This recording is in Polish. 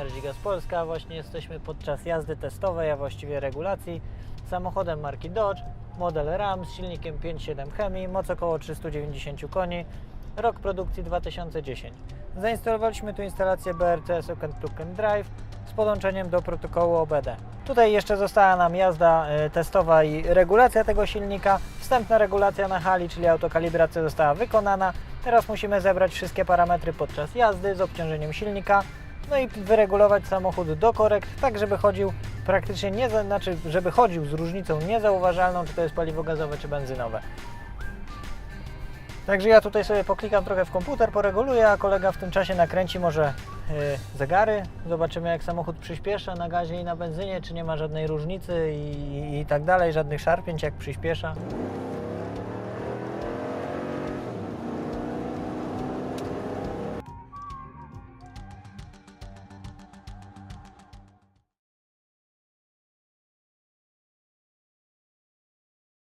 Energy Gas Polska. Właśnie jesteśmy podczas jazdy testowej, a właściwie regulacji samochodem marki Dodge, model Ram z silnikiem 5.7 Hemi, moc około 390 koni, rok produkcji 2010. Zainstalowaliśmy tu instalację BRC Second Plug and Drive z podłączeniem do protokołu OBD. Tutaj jeszcze została nam jazda e, testowa i regulacja tego silnika. Wstępna regulacja na hali, czyli autokalibracja została wykonana. Teraz musimy zebrać wszystkie parametry podczas jazdy z obciążeniem silnika, no i wyregulować samochód do korekt, tak żeby chodził praktycznie nie, znaczy żeby chodził z różnicą niezauważalną, czy to jest paliwo gazowe, czy benzynowe. Także ja tutaj sobie poklikam trochę w komputer, poreguluję, a kolega w tym czasie nakręci może y, zegary. Zobaczymy jak samochód przyspiesza na gazie i na benzynie, czy nie ma żadnej różnicy i, i tak dalej, żadnych szarpnięć jak przyspiesza.